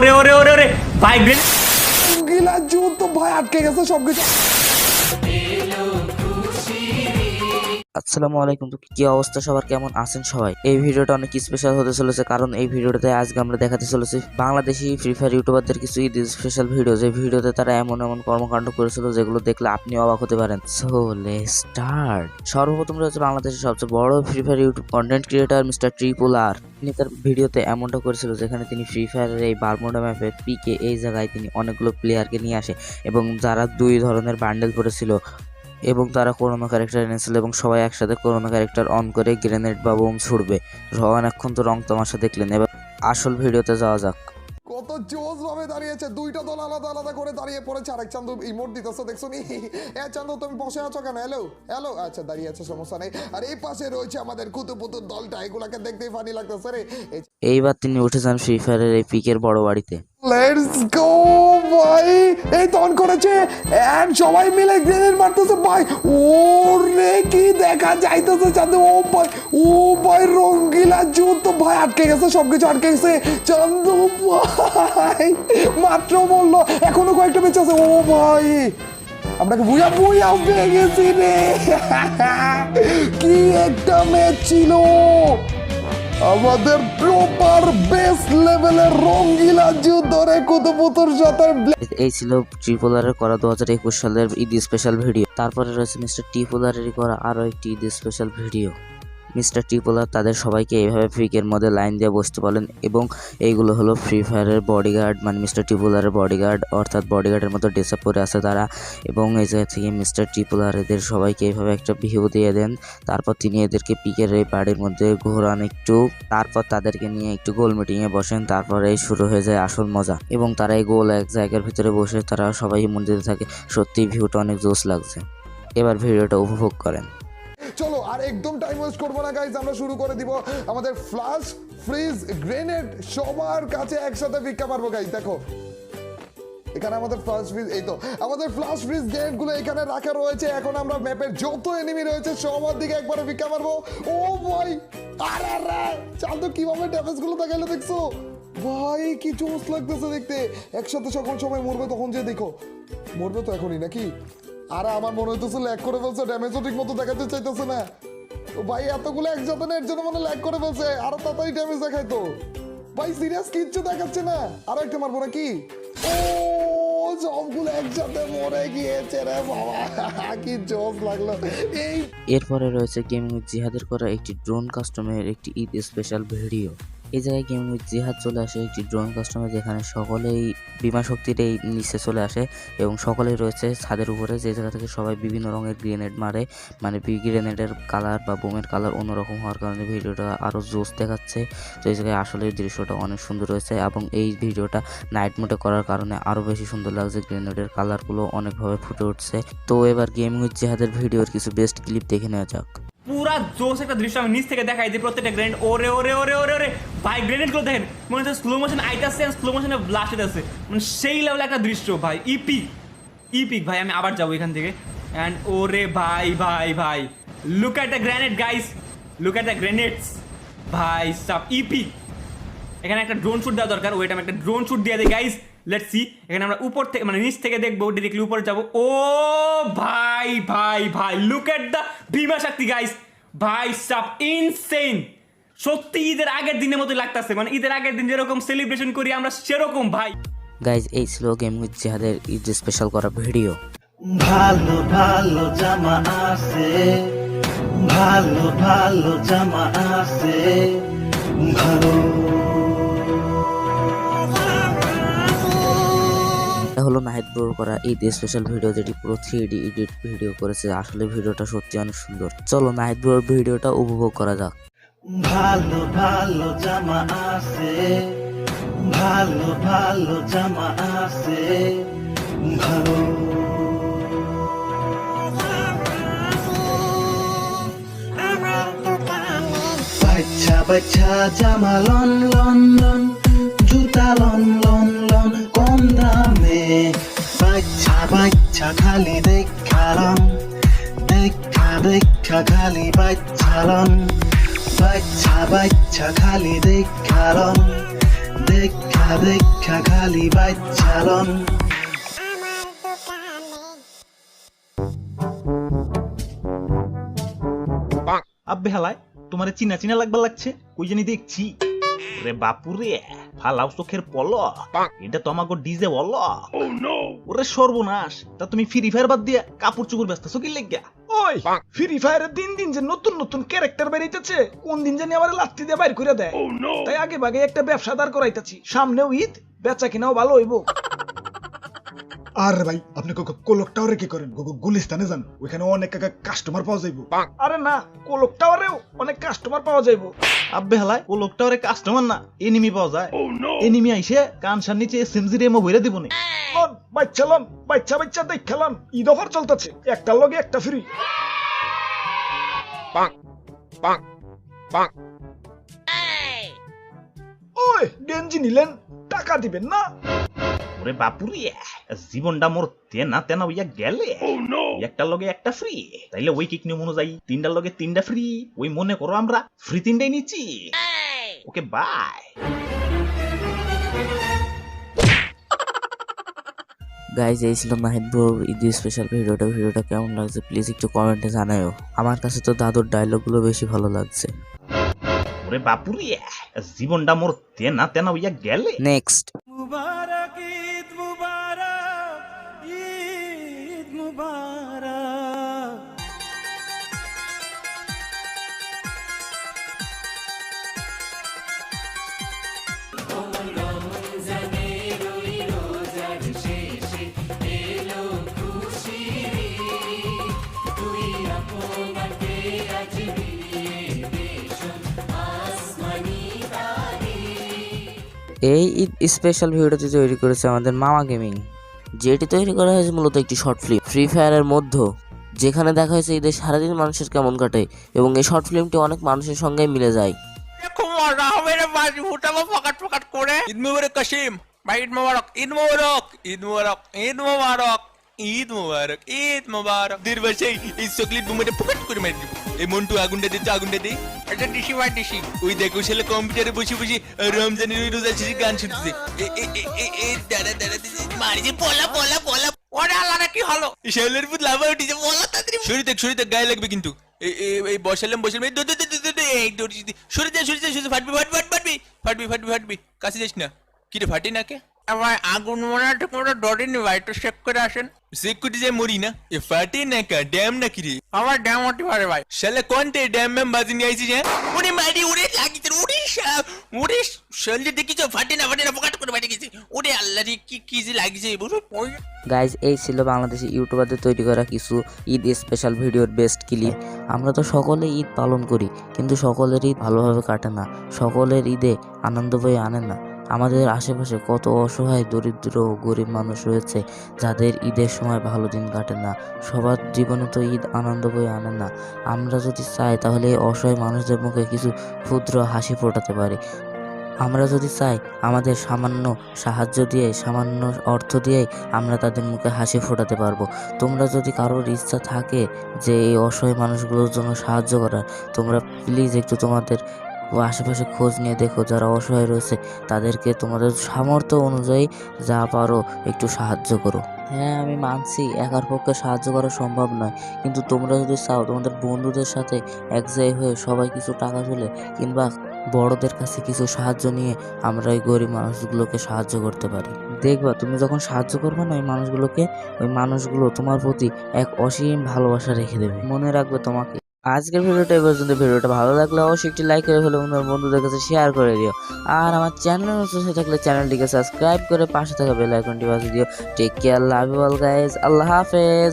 ওরে ওরে ওরে ওরে ভাই গিলা জুন তো ভাই আটকে গেছে সবকিছু। আসসালামু আলাইকুম। তো কি অবস্থা? সবার কেমন আছেন সবাই? এই ভিডিওটা অনেক স্পেশাল হতে চলেছে কারণ এই ভিডিওটাতে আজকে আমরা দেখাতে চলেছি বাংলাদেশি ফ্রি ফায়ার ইউটিউবারদের কিছু ঈদ স্পেশাল ভিডিও যে ভিডিওতে তারা এমন এমন কর্মকাণ্ড করেছিল যেগুলো দেখলে আপনি অবাক হতে পারেন। সো লে স্টার্ট সর্বপ্রথম রয়েছে বাংলাদেশের সবচেয়ে বড় Free Fire YouTube content creator mister triple R তিনি তার ভিডিওতে এমনটা করেছিল যেখানে তিনি ফ্রি ফায়ারের এই বারমোডা ম্যাপে পিকে এই জায়গায় তিনি অনেকগুলো প্লেয়ারকে নিয়ে আসে এবং যারা দুই ধরনের বান্ডেল পড়েছিল এবং তারা করোনা ক্যারেক্টার এনেছিল এবং সবাই একসাথে করোনা ক্যারেক্টার অন করে গ্রেনেড বা বোম ছুড়বে। অনেকক্ষণ তো রং তামাশা দেখলেন। এবার আসল ভিডিওতে যাওয়া যাক। কত জোস ভাবে দাঁড়িয়েছে। দুইটা দল আলাদা আলাদা করে দাঁড়িয়ে পড়েছে। আরেক চান্দু ইমোট দিতেছে দেখছ নি? এ চান্দু তুমি বসে আছো কেন? হ্যালো হ্যালো আচ্ছা দাঁড়িয়ে আছে সমস্যা নেই। আর এই পাশে রয়েছে আমাদের কুতুপুতুর দলটা। এগুলাকে দেখতেই ফানি লাগতেছে রে। এইবার তিনি উঠে যান ফ্রি ফায়ারের এই পিকের বড় বাড়িতে। লেটস গো ভাই। এই তন করেছে। এন্ড সবাই মিলে গ্রেনেড মারতেছে, ভাই। ওরে, কি দেখা যাইতেছে চান্দু ও ভাই ও ভাই, রঙ্গিলা জুন ভাই, আটকে গেছে, সবকিছু আটকে গেছে। চান্দু ভাই, মাত্র বলল, এখনও কয়েকটা বেঁচে আছে। ও ভাই আপনাকে বুঝা বুঝা পেয়ে গেছি রে? কি একটা ম্যাচ ছিল। আমাদের প্রপার বেস লেভেলের রঙ্গিলা যুদ্ধ রে কুতুপুতুর সাথে এই ছিল ট্রিপোলারের করা দু হাজার একুশ সালের ঈদ স্পেশাল ভিডিও তারপরে রয়েছে মিস্টার টিপোলারেরই করা আরও একটি ঈদ স্পেশাল ভিডিও মিস্টার টিপোলার তাদের সবাইকে এইভাবে ফ্রিকের মধ্যে লাইন দিয়ে বসতে বলেন এবং এইগুলো হলো ফ্রি ফায়ারের বডিগার্ড মানে মিস্টার টিপোলারের বডিগার্ড অর্থাৎ বডিগার্ডের মতো ড্রেস আপ করে আছে তারা এবং এই জায়গা থেকে মিস্টার টিপোলার এদের সবাইকে এইভাবে একটা ভিউ দিয়ে দেন। তারপর তিনি এদেরকে পিকের এই বাড়ির মধ্যে ঘোরান একটু, তারপর তাদেরকে নিয়ে একটু গোল মিটিংয়ে বসেন, তারপরে শুরু হয়ে যায় আসল মজা এবং তারা এই গোল এক জায়গার ভিতরে বসে তারা সবাই মন্দিরে থাকে। সত্যি ভিউটা অনেক জোস লাগছে। এবার ভিডিওটা উপভোগ করেন। চলো, আর একদম টাইম ওয়েস্ট করব না গাইজ আমরা শুরু করে দিব আমাদের ফ্লাশ ফ্রিজ গ্রেনেড সবার কাছে একসাথে ভিক্ষা মারবো গাইজ দেখো। এখানে আমাদের ফ্লাশ ফ্রিজ এই তো, আমাদের ফ্লাশ ফ্রিজ গ্রেনেডগুলো এখানে রাখা রয়েছে। এখন আমরা ম্যাপের যত এনিমি রয়েছে, সবার দিকে একবারে ভিক্ষা মারবো। ও ভাই আর আর, আরে! চাঁদো কীভাবে ড্যামেজগুলো দেখাইলো দেখছ? ভাই, কি জোস লাগতেছে দেখতে। একসাথে সকল সময় মরবে তখন যে দেখো। মরবে তো এখনই, নাকি? আরে আমার মনে হইতেছে ল্যাগ করে ফেলছে ড্যামেজও ঠিক মতো দেখাতে চাইতেছে না। ও ভাই, এতগুলো একসাথে না, এর জন্য মনে ল্যাগ করে ফেলছে, আরও তাড়াতাড়ি ড্যামেজ দেখাই তো ভাই সিরিয়াস কিচ্ছু দেখাচ্ছে না। আর একটা মারবো নাকি? ও, সবগুলো একসাথে মরে গিয়েছে রে বাবা। কি জোস লাগল। এই এরপরে রয়েছে গেমিং জিহাদের করা একটি ড্রোন কাস্টমের একটি ঈদ স্পেশাল ভিডিও এই জায়গায় গেমিং উইথ জিহাদ চলে আসে, একটি ড্রোন কাস্টমার যেখানে সকলেই বিমা শক্তির এই নিচে চলে আসে এবং সকলেই রয়েছে ছাদের উপরে। যে জায়গা থেকে সবাই বিভিন্ন রঙের গ্রেনেড মারে মানে গ্রেনেডের কালার বা বোমের কালার অন্যরকম হওয়ার কারণে ভিডিওটা আরও জোস দেখাচ্ছে। তো এই জায়গায় আসলে দৃশ্যটা অনেক সুন্দর রয়েছে এবং এই ভিডিওটা নাইট মোডে করার কারণে আরও বেশি সুন্দর লাগছে গ্রেনেডের কালারগুলো অনেকভাবে ফুটে উঠছে। তো এবার গেমিং উইথ জিহাদের ভিডিওর কিছু বেস্ট ক্লিপ দেখে নেওয়া যাক। পুরা জোস একটা দৃশ্য আমি নিচ থেকে দেখাই দিই প্রত্যেকটা গ্রেনেড ওরে ওরে ওরে ওরে ওরে, ভাই গ্রেনেডগুলো দেখেন। মনে হচ্ছে স্লো মোশন আইতাছে স্লো মোশনে ব্লাস্ট হইতাছে। মানে সেই লেভেল একটা দৃশ্য, ভাই ইপি ইপিক ভাই, আমি আবার যাব এখান থেকে। অ্যান্ড ওরে ভাই ভাই ভাই look at the grenade guys look at the grenades ভাই সাব ইপি এখানে একটা ড্রোন শুট দেওয়া দরকার ওইটা আমি একটা ড্রোন শুট দিয়ে দিই গাইস লেটস সি এখানে আমরা উপর থেকে মানে নিচ থেকে দেখব ডিরেক্টলি উপরে যাব। ও ভাই ভাই ভাই লুক এট দ্য ভীমা শক্তি গাইস ভাই সাব ইনসেন সত্যি ঈদের আগের দিনের মতো লাগতাছে। মানে ঈদের আগের দিন যেরকম সেলিব্রেশন করি আমরা সেরকম ভাই। গাইজ এই ছিল গেম উইথ জিহাদের ঈদ স্পেশাল করা ভিডিও ভালো ভালো জামা আছে। ভালো ভালো জামা আছে। ভালো। হলো নাহিদ ব্রোর করা ঈদ স্পেশাল ভিডিও যেটি পুরো থ্রি এডিট ভিডিও করেছে। আসলে ভিডিওটা সত্যি অনেক সুন্দর। চলো নাহিদ ব্রোর ভিডিওটা উপভোগ করা যাক। ভালো ভালো জামা আছে। ভালো ভালো জামা আছে। ভালো। বাচ্চা বাচ্চা, জামা লন লন লন, জুতা লন লন। বাচ্চা বাচ্চা খালি দেখালন দেখা দেখা খালি বাচ্চা লন বাচ্চা বাচ্চা খালি দেখালন দেখা দেখা দেখা খালি বাচ্চালন আব্বে হালায়, তোমারে চিনা চিনা লাগবার লাগছে। ওই জানি দেখছি। রে বাপুরে। ফালাও চোখের পল। এটা তো আমাকে ডিজে বল। ওরে সর্বনাশ তা তুমি ফ্রি ফায়ার বাদ দিয়ে কাপড় চুপড় ব্যস্ত কি লেগা ওই ফ্রি ফায়ারের দিন দিন যে নতুন নতুন ক্যারেক্টার বেরিয়েছে কোন দিন জানি আবার লাত্তি দিয়ে বাইর করে দেয়। তাই আগে ভাগে একটা ব্যবসা দাঁড় করাইতেছি সামনেও ঈদ বেচা কিনাও ভালো হইব। আর ভাই আপনি কোলক টাওয়ারে কি করেন? গুলিস্তানে যান ওইখানে অনেক কাস্টমার পাওয়া যাইব। আরে না কোলক টাওয়ারেও অনেক কাস্টমার পাওয়া যাইবো। আব্বে হালায় কোলক টাওয়ারে কাস্টমার না এনিমি পাওয়া যায়। এনিমি আইসে কানসার নিচে এসএমজি রেমো ভরে দিব নে। বাচ্চা লন বাচ্চা বাচ্চা দেখ খেলাম ঈদ অফার চলতেছে একটার লগে একটা ফ্রি ওই গেঞ্জি নিলেন টাকা দিবেন না? ওরে বাপুরে জীবনটা মোর তেনা তেনা হইয়া গেলে। একটা লগে একটা ফ্রি তাইলে ওই কিক নিয়ম অনুযায়ী তিনটার লগে তিনটা ফ্রি ওই মনে করো আমরা ফ্রি তিনটাই নিচ্ছি। ওকে বাই গাইজ এই ছিল নাহিদ ব্রোর ঈদ স্পেশাল ভিডিওটা ভিডিওটা কেমন লাগছে প্লিজ একটু কমেন্টে জানাও আমার কাছে তো দাদুর ডায়লগগুলো বেশি ভালো লাগছে। ওরে বাপুরে জীবনটা মোর তেনা তেনা হইয়া গেলে। নেক্সট ঈদ এই ঈদ স্পেশাল ভিডিওটি তৈরি করেছে আমাদের মামা গেমিং। যেটি তৈরি করা হয়েছে মূলত একটি শর্ট ফিল্ম ফ্রি ফায়ারের মধ্যে যেখানে দেখা হয়েছে ঈদের সারাদিন মানুষের কেমন কাটে এবং এই শর্ট ফিল্মটি অনেক মানুষের সঙ্গে মিলে যায়। খুব মজা হবে রে বাজি ফকাট করে। ঈদ মুবারক, কাশিম। ভাই, ঈদ মুবারক ঈদ মুবারক ঈদ মুবারক ঈদ মুবারক। ঈদ মুবারক ঈদ মুবারক। দীর্ঘাসে এই চকলেট বুমেটে ফকাট করে মেরে দিব। এই মন্টু আগুনটা দিচ্ছে আগুনটা দিই এটা ডিসি ভাই ডিসি ওই দেখো ছেলে কম্পিউটারে বসে বসে রমজানের ওই রোজা শেষে গান শুনতেছে। এ- এ- এ- এ- এ দাঁড়া দাঁড়া মারিছে পলা পলা পলা। ওরে আল্লাহ কি হলো? শেলের পুত লাভা উঠেছে পলা তাড়াতাড়ি। সরি দেখ সরি দেখ গায়ে লাগবে কিন্তু। এই বসালাম বসালাম। এই দো দো দো দো দো দো, এই দৌড়ি সরে যা সরে যা সরে যা, ফাটবি ফাটবি ফাটবি। ফাটবি ফাটবি ফাটবি। কাছে যাস না। কি রে ফাটি না কে? আমার আগুন মনে হয় কোনো ডরেনি ভাই একটু চেক করে আসেন। চেক করতে যাই মরি না এ ফাটে না কা ড্যাম না কি রে? আমার ড্যাম হতে পারে ভাই। শালা কোনতে ড্যাম ম্যাম বাজি নিয়ে আইছিস হ্যাঁ? উনি মারি উড়ে লাগিছে উড়ে সাপ উড়ে শরীরে দেখিছো ফাটে না ফাটে না ফোকাট করে ফাটে গেছে। উড়ে আল্লাহ রে কি কি যে লাগিছে বুঝো গাইজ এই ছিল বাংলাদেশি ইউটিউবারদের তৈরি করা কিছু ঈদ স্পেশাল ভিডিওর বেস্ট ক্লিপ আমরা তো সকলে ঈদ পালন করি কিন্তু সকলের ঈদ ভালোভাবে কাটে না। সকলের ঈদে আনন্দ বয়ে আনে না। আমাদের আশেপাশে কত অসহায়, দরিদ্র ও গরিব মানুষ রয়েছে যাদের ঈদের সময় ভালো দিন কাটে না। সবার জীবনে তো ঈদ আনন্দ বয়ে আনে না। আমরা যদি চাই তাহলে অসহায় মানুষদের মুখে কিছু ক্ষুদ্র হাসি ফোটাতে পারি। আমরা যদি চাই আমাদের সামান্য সাহায্য দিয়ে, সামান্য অর্থ দিয়েই আমরা তাদের মুখে হাসি ফোটাতে পারব। তোমরা যদি কারোর ইচ্ছা থাকে যে এই অসহায় মানুষগুলোর জন্য সাহায্য করার, তোমরা প্লিজ একটু তোমাদের আশেপাশে খোঁজ নিয়ে দেখো, যারা অসহায় রয়েছে, তাদেরকে তোমাদের সামর্থ্য অনুযায়ী যা পারো একটু সাহায্য করো। হ্যাঁ আমি মানছি, একার পক্ষে সাহায্য করা সম্ভব নয়। কিন্তু তোমরা যদি চাও তোমাদের বন্ধুদের সাথে এক জায়গায় হয়ে সবাই কিছু টাকা তুলে কিংবা বড়দের কাছে কিছু সাহায্য নিয়ে আমরা ওই গরিব মানুষগুলোকে সাহায্য করতে পারি। দেখবা, তুমি যখন সাহায্য করবে না, ওই মানুষগুলোকে, ওই মানুষগুলো তোমার প্রতি এক অসীম ভালোবাসা রেখে দেবে। মনে রাখবে তোমাকে। আজকের ভিডিওটা এই পর্যন্ত। ভিডিওটা ভালো লাগলে অবশ্যই একটি লাইক করে ফেলো তোমার বন্ধুদের কাছে শেয়ার করে দিও। আর আমার চ্যানেল সাথে থাকলে চ্যানেলটিকে সাবস্ক্রাইব করে পাশে থাকা বেল আইকনটি বাজিয়ে দিও। Take care love you all guys আল্লাহ হাফেজ।